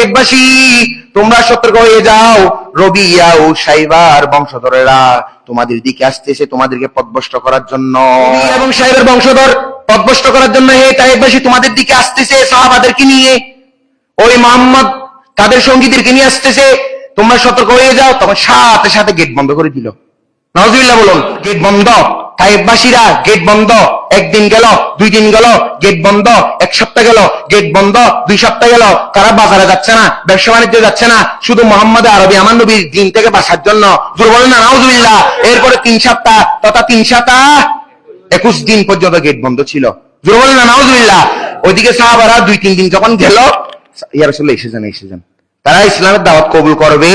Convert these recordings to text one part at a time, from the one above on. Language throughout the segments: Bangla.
তাইবাসী তোমরা সতর্ক হয়ে যাও। রবিয়া ও সাইবার বংশধরেরা, তোমাদের দিকে আসতেছে তোমাদেরকে পদভষ্ট করার জন্য। এবং সাইবার বংশধর পদভষ্ট করার জন্য হে তাইবাসী তোমাদের দিকে আসতেছে সাহাবাদেরকে নিয়ে, ওই মোহাম্মদ তাদের সঙ্গীদেরকে নিয়ে আসতেছে তোমরা সতর্ক হয়ে যাও। তখন সাথে সাথে গেট বন্ধ করে দিল। নজরুল্লাহ বলুন গেট বন্ধ। তাইবাসীরা গেট বন্ধ। একদিন গেল দুই দিন গেল গেট বন্ধ। এক সপ্তাহ গেল গেট বন্ধ। দুই সপ্তাহ গেল তারা বাজারে যাচ্ছে না, ব্যবসা বাণিজ্য যাচ্ছে না, শুধু মোহাম্মদ আরবি আমার নবীর দিন থেকে বাসার জন্য। জোর বলেন না, নাউজুবিল্লাহ। এরপরে তিন সপ্তাহ, তথা তিন সপ্তাহ, একুশ দিন পর্যন্ত গেট বন্ধ ছিল। জোর বলেন না, নাউজুবিল্লাহ। ওইদিকে সাহাবারা দুই, তিন দিন যখন গেল ইয়ার আসলে এসে যান এসে যান। তারা ইসলামের দাওয়াত কবুল করবে?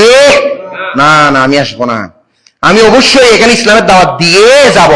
না না, আমি আসব না। আমি অবশ্যই এখানে ইসলামের দাওয়াত দিয়ে যাব।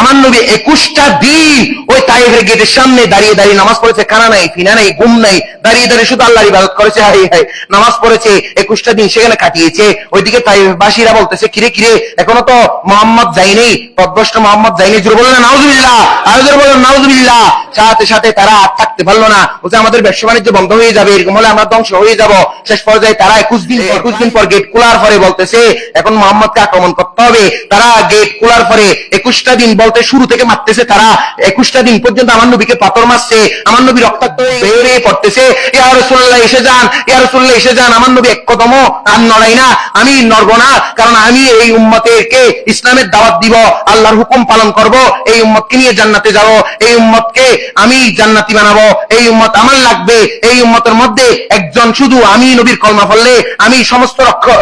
আমার নবী একুশটা দিন ওই তাইফের গেটের সামনে দাঁড়িয়ে দাঁড়িয়ে নামাজ পড়েছে, কানা নাই, ফিনা নাই গুম নাই, দাঁড়িয়ে দাঁড়িয়ে শুধু আল্লাহর ইবাদত করেছে হাই হাই নামাজ পড়েছে, একুশটা দিন সেখানে কাটিয়েছে। ওইদিকে তাইফবাসীরা বলতেছে, কিরে কিরে, এখনও তো মোহাম্মদ যায়নি পদভষ্ট মোহাম্মদ যায়নি জোর বললেন, নাউজুবিল্লাহ, আরও জোর বললেন, নাউজুবিল্লাহ। সাথে সাথে তারা আর থাকতে পারল না। বলছে, আমাদের ব্যবসা বাণিজ্য বন্ধ হয়ে যাবে, এরকম হলে আমরা ধ্বংস হয়ে যাব। শেষ পর্যায়ে তারা একুশ দিন একুশ দিন পর গেট খোলার পরে বলতেছে, এখন মোহাম্মদকে আক্রমণ করতে হবে। তারা গেট খোলার পরে একুশটা দিন বলতে শুরু থেকে মারতেছে তারা। একুশটা দিন পর্যন্ত আমার নবীকে পাথর মারছে। আমার নবী রক্তাক্ত বেরিয়ে পড়তেছে। ইয়া রসুল্লাহ এসে যান। ইয়া রসুল্লাহ এসে যান। আমার নবী এক কদম আর নড়াই না। আমি নড়বো না, কারণ আমি এই উম্মতেরকে ইসলামের দাওয়াত দিব। আল্লাহর হুকুম পালন করব। এই উম্মতকে নিয়ে জান্নাতে যাব। এই উম্মতকে আমি জান্নাতি বানাবো। এই উম্মত আমার লাগবে। এই উম্মতের মধ্যে একজন শুধু আমি নবীর কলমা ফললে আমি সমস্ত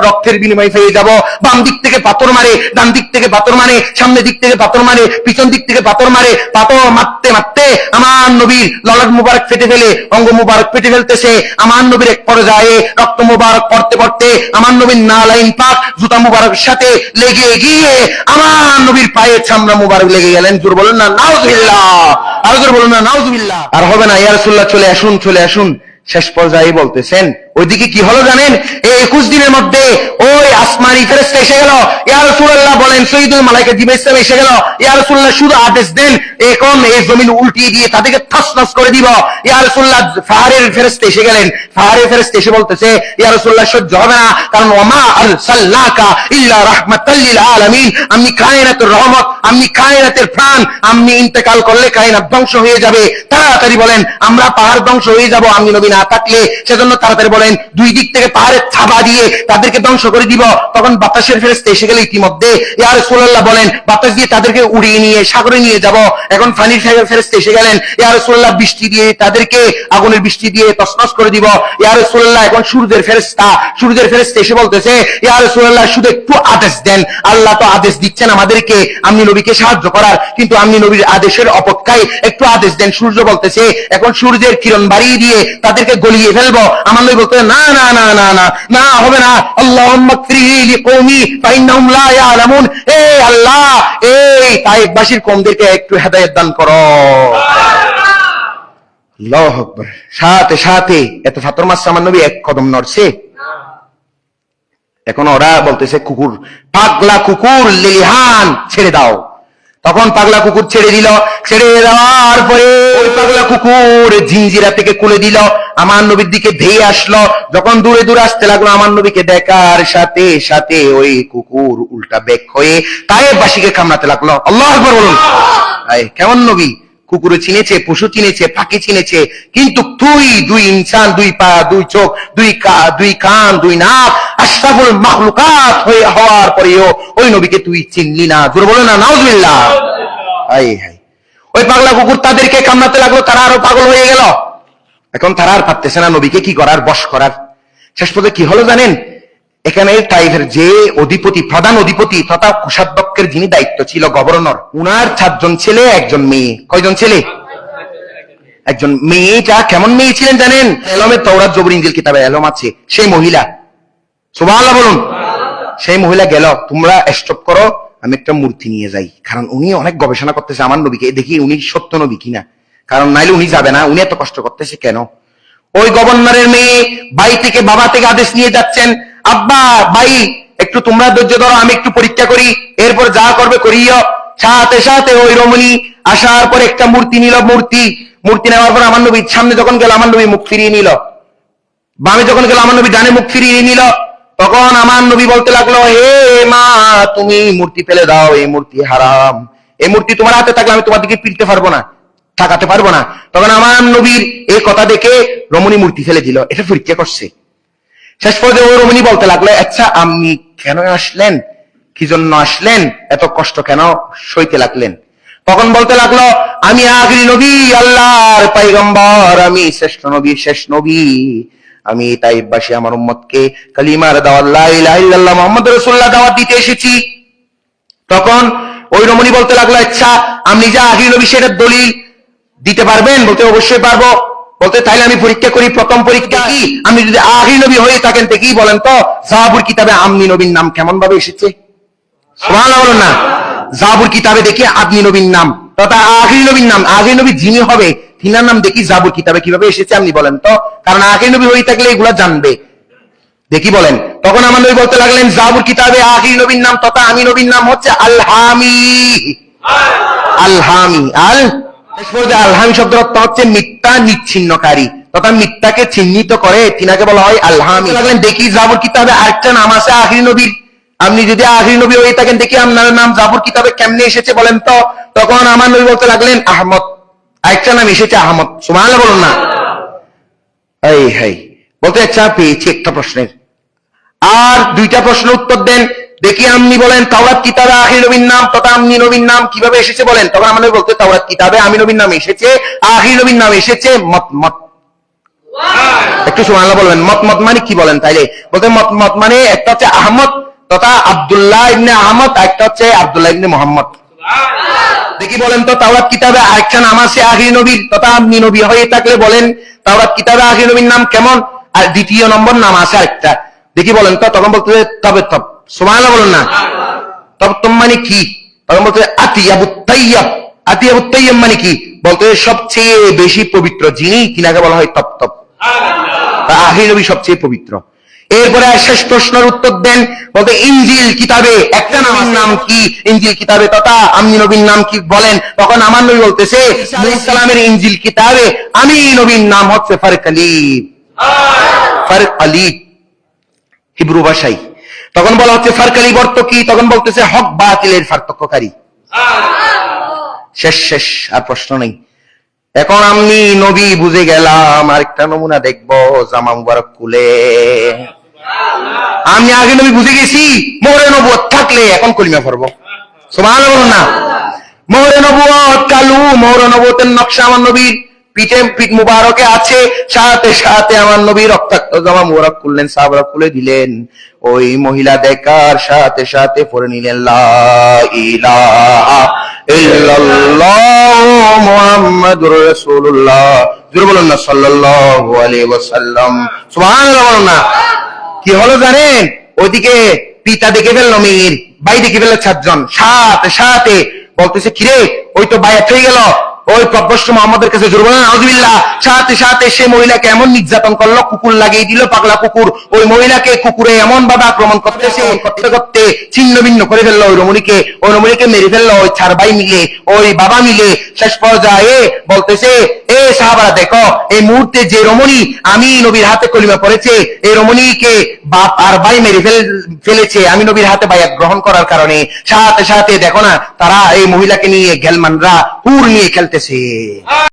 রক্তের বিনিময়ে পেয়ে যাব। বাম দিক থেকে পাথর মারে ডান দিক থেকে পাথর মারে, সামনে দিক থেকে পাথর মারে, পিছন দিক থেকে পাথর মারে, পাথর মারতে মারতে আমার নবীর ললাট মুবারক ফেটে ফেলে, অঙ্গ মুবারক ফেটে ফেলতেছে। আমার নবীর এক পর্যায়ে রক্ত মুবারক পড়তে পড়তে আমার নবীর নালাইন পাক জুতা মুবারকের সাথে লেগে গিয়ে আমার নবীর পায়ে চামড়া মুবারক লেগে গেলেন। জোর বলেন না, নাউজুবিল্লাহ। আর জোর বলুন না, নাউজুবিল্লাহ। আর হবে না, ইয়া রাসূলুল্লাহ, চলে আসুন চলে আসুন। শেষ পর্যায়ে বলতেছেন ওইদিকে কি হলো জানেন? এই একুশ দিনের মধ্যে ওই আসমানি ফেরেস্তা এসে গেল। ইয়া রাসূলুল্লাহ বলেন সৈয়দুল মালাইকা জিব্রাইল ইসলাম এসে গেল। ইয়া রাসূলুল্লাহ শুধু আদেশ দেন এখন এই জমিন উল্টিয়ে দিয়ে তাদেরকে থাসনাস করে দিব। ইয়া রাসূলুল্লাহ ফাহারের ফেরেস্তা এসে গেলেন। ফাহারের ফেরেস্তা এসে বলতেছে, ইয়া রাসূলুল্লাহ সহ্য হবে না, কারণ ওমা আরসালনাকা ইল্লা রাহমাতাল লিল আলামিন। আমি কায়নাতের রহমত, আমি কায়নাতের প্রাণ, আমি ইন্তেকাল করলে কায়নাত ধ্বংস হয়ে যাবে। তাড়াতাড়ি বলেন, আমরা পাহাড় ধ্বংস হয়ে যাব, আমি নবী না থাকলে, সেজন্য তাড়াতাড়ি বলেন দুই দিক থেকে পাহাড়ের থাবা দিয়ে তাদেরকে ধ্বংস করে দিব। তখন বাতাসের ফেরেস্তা এসে গেলে ইতিমধ্যে ইয়া রাসূলুল্লাহ বলেন, বাতাস দিয়ে তাদেরকে উড়িয়ে নিয়ে সাগরে নিয়ে যাব। এখন ফানির ফেরেস্তা এসে গেলেন, ইয়া রাসূলুল্লাহ বৃষ্টি দিয়ে তাদেরকে আগুনের বৃষ্টি দিয়ে তসনস করে দিব। ইয়া রাসূলুল্লাহ এখন সূর্যের ফেরেস্তা সূর্যের ফেরেস্তা এসে বলতেছে, ইয়া রাসূলুল্লাহ শুধু একটু আদেশ দেন, আল্লাহ তো আদেশ দিচ্ছেন আমাদেরকে আপনি নবীকে সাহায্য করার, কিন্তু আপনি নবীর আদেশের অপেক্ষায় একটু আদেশ দেন। সূর্য বলতেছে, এখন সূর্যের কিরণ বাড়িয়ে দিয়ে তাদেরকে গলিয়ে ফেলব। আমার নবী বলতে না না না না না না হবে না। এ আল্লাহ, এই তাইফবাসীর কওমদেরকে একটু হেদায়েত দান করো। সাথে সাথে, এত ফাতর মাস আমার নবী এক কদম নড়ছে। এখন ওরা বলতেছে, কুকুর, পাগলা কুকুর, লিলিহান, ছেড়ে দাও। তখন পাগলা কুকুর ছেড়ে দিল। ছেড়ে দেওয়ার পরে ওই পাগলা কুকুর ঝিঞ্জিরা থেকে কুলে দিল। আমার নবীর দিকে ধেয়ে আসলো। যখন দূরে দূরে আসতে লাগল, আমার নবীকে দেখার সাথে সাথে ওই কুকুর উল্টা বেক হয়ে তাই বাসিকে কামড়াতে লাগল। আল্লাহ বলুন। কেমন নবী? কুকুরে চিনেছে, পশু চিনেছে, পাখি চিনেছে, কিন্তু তুই, দুই ইনসান, দুই পা, দুই চোখ, দুই দুই কান, দুই নাক, আশরাফুল মাখলুকাত হয়ে হওয়ার পরেও ওই নবীকে তুই চিনলি না। জোর বলে না, নাউজুবিল্লাহ। হাই হাই ওই পাগলা কুকুর তাদেরকে কামড়াতে লাগল, তারা আরও পাগল হয়ে গেল। এখন তারা আর পারতেছে না নবীকে কি করার, বশ করার। শেষ পর্যন্ত কি হলো জানেন? এখানে টাইফের যে অধিপতি, প্রধান অধিপতি তথা কোষাধ্যক্ষের যিনি দায়িত্ব ছিল গভর্নর, উনার চারজন ছেলে, একজন মেয়ে। কয়জন ছেলে? একজন মেয়েটা কেমন মেয়ে ছিলেন জানেন? এলমের তৌরাত জবর ইঞ্জিল কিতাবে এলম আছে। সেই মহিলা। সুবহানাল্লাহ বলুন। সেই মহিলা গেল, তোমরা স্টপ করো, আমি একটা মূর্তি নিয়ে যাই। কারণ উনি অনেক গবেষণা করতেছে আমার নবীকে। দেখি উনি সত্য নবী কিনা। কারণ নাইলে উনি যাবে না, উনি এত কষ্ট করতেছে কেন? ওই গভর্নরের মেয়ে বাড়ি থেকে বাবা থেকে আদেশ নিয়ে যাচ্ছেন আব্বা, ভাই, একটু তোমরা ধৈর্য ধরো, আমি একটু পরীক্ষা করি। এরপর যা করবে করিও। সাথে সাথে ওই রমণী আসার পর একটা মূর্তি নিল, মূর্তি। মূর্তি নেওয়ার পর আমার নবীর সামনে যখন গেল, আমার নবী মুখ ফিরিয়ে নিল। বামে যখন গেল, আমার নবী ডানে মুখ ফিরিয়ে নিল। তখন আমার নবী বলতে লাগল, হে মা, তুমি মূর্তি ফেলে দাও, এই মূর্তি হারাম। এই মূর্তি তোমার হাতে থাকলে আমি তোমার দিকে ফিরতে পারব না ঠাকাতে পারব না। তখন আমার নবীর এই কথা দেখে রমণী মূর্তি ফেলে দিল। এটা পরীক্ষা করছে। শেষ পর্যায়ে ওই রমণী বলতে লাগল আচ্ছা আপনি কেন আসলেন? কি জন্য আসলেন? এত কষ্ট কেন সইতে লাগলেন? তখন বলতে লাগল, আমি আখরি নবী, আল্লাহর পাইগম্বর আমি শ্রেষ্ঠ নবী, শেষ নবী। আমি তাই তাইবাসী আমার উম্মতকে কালিমার ইল্লাল্লাহ মুহাম্মদ রাসূলুল্লাহ দাওয়াত দিতে এসেছি। তখন ওই রমণী বলতে লাগল আচ্ছা আপনি যা আখরি নবী সেটার দলিল দিতে পারবেন? বলতে, অবশ্যই পারব। বলতে, তাইলে আমি পরীক্ষা করি, প্রথম পরীক্ষা কি? আমি যদি আখরি নবী হয়ে থাকেন কি বলেন তো? জাহাবুর কিতাবে আমনি নবীর নাম কেমন ভাবে এসেছে না। জাবুর কিতাবে দেখি আদমি নবীর নাম। তথা আখরি নবীর নাম। আখরি নবী যিনি হবে, তিনার নাম দেখি জাবুর কিতাবে কীভাবে এসেছে আপনি বলেন তো? কারণ আখরি নবী হয়ে থাকলে এগুলা জানবে। দেখি বলেন। তখন আমার নবী বলতে লাগলেন, জাবুর কিতাবে আখরি নবীর নাম তথা আমি নবীর নাম হচ্ছে আলহামি। আলহামি, আল আলহামি শব্দের অর্থ হচ্ছে মিথ্যা নিচ্ছিন্নকারী। তথা মিথ্যাকে চিহ্নিত করে, তিনাকে বলা হয় আলহামি। লাগলেন দেখি জাবুর কিতাবে আরেকটা নাম আছে, আখরি নবীর। আপনি যদি আখরি নবী হয়ে থাকেন, দেখি আপনার নাম জাবুর কিতাবে কেমনে এসেছে বলেন তো। তখন আমার নবী বলতে লাগলেন, আহমদ। আরেকটা নাম এসেছে আহমদ। সুমান বলুন না। এই হাই বলতে আচ্ছা পেয়েছি একটা প্রশ্নের। আর দুইটা প্রশ্ন উত্তর দেন। দেখি আপনি বলেন তাওরাত কিতাবে আখির নবীর নাম তথা আমনি নবীর নাম কীভাবে এসেছে বলেন? তখন আমাদের বলতে তাওরাত কিতাবে আমি নবীর নাম এসেছে আখির নবীর নাম এসেছে মত মত একটু সুবহানাল্লাহ বলবেন মত মত মানে কি বলেন তাইলে? বলতে মত মত মানে একটা হচ্ছে আহমদ তথা আব্দুল্লাহ ইবনে আহমদ একটা হচ্ছে আব্দুল্লাহ ইবনে মোহাম্মদ। দেখি বলেন তো তাওরাত কিতাবে আরেকটা নাম আছে আখির নবীর তথা আপনি নবী হয়ে থাকলে বলেন তাওরাত কিতাবে আখির নবীর নাম কেমন? আর দ্বিতীয় নম্বর নাম আছে আরেকটা। দেখি বলেন তো তখন বলতে তবে তব। সুবহানাল্লাহ বলুন না। তব তম মানে কি? তখন বলতে আতিয়াবুত তাইয়াব আতিয়াবুত তাইয়াব মানে কি? বলতে সবচেয়ে বেশি পবিত্র যিনি তিনাকে বলা হয় তপ তপ। আখির নবী সবচেয়ে পবিত্র। এরপরে শেষ প্রশ্নের উত্তর দেন বলতে ইঞ্জিল কিতাবে একটা নাম নাম কি? ইঞ্জিল কিতাবে তথা আমনি নবীর নাম কি বলেন? তখন আমার নবী বলতেছে সালামের ইঞ্জিল কিতাবে আমি নবীর নাম হচ্ছে ফারুক আলী। ফারুক আলী হিব্রু ভাষায়। তখন বলা হচ্ছে আলী অর্থ কি? তখন বলতেছে হক বাতিলের পার্থক্যকারী শেষ শেষ আর প্রশ্ন নেই। এখন আমি নবী বুঝে গেলাম আরেকটা নমুনা দেখব জামা মুবারক কুলে আমি আগে নবী বুঝে গেছি মোহরে নবুয়ত থাকলে এখন কলিমা পড়ব। সমান না। মোহরে নবুয়ত কালু মোহরে নবুয়তের নকশা আমার নবীর। পিঠে মুবারকে আছে, সাথে সাথে আমার নবী রক্তাক্ত জামা মুবারক খুললেন খুলে দিলেন। ওই মহিলা দেখার সাথে সাথে পড়ে নিলেন কি হলো জানেন? ওইদিকে পিতা দেখে ফেলল মেয়ের ভাই দেখে ফেলল চারজন সাথে সাথে বলতেছে, কিরে, ওই তো বায়াত হয়ে গেল। ওই প্রভ্রষ্ট মোহাম্মদের কাছে জোর বলেন সাথে সাথে সে মহিলাকে এমন নির্যাতন করল, কুকুর লাগিয়ে দিল পাগলা কুকুর। ওই মহিলাকে কুকুরে এমন ভাবে আক্রমণ করতে, সে করতে করতে ছিন্ন ভিন্ন করে ফেলল। ওই রমণীকে ওই রমণীকে মেরে ফেলল, ওই ছাড়বাই মিলে, ওই বাবা মিলে শেষ পর্যায়ে বলতেছে, এ সাহাবারা, দেখো, এই মুহূর্তে যে রমণী আমি নবীর হাতে কলিমা পড়েছে, এই রমণীকে বাপ আর ভাই মেরে ফেল, ফেলেছে। আমি নবীর হাতে বায়াত গ্রহণ করার কারণে। সাথে সাথে, দেখো না, তারা এই মহিলাকে নিয়ে গেলমানরা হুর নিয়ে খেলতেছে।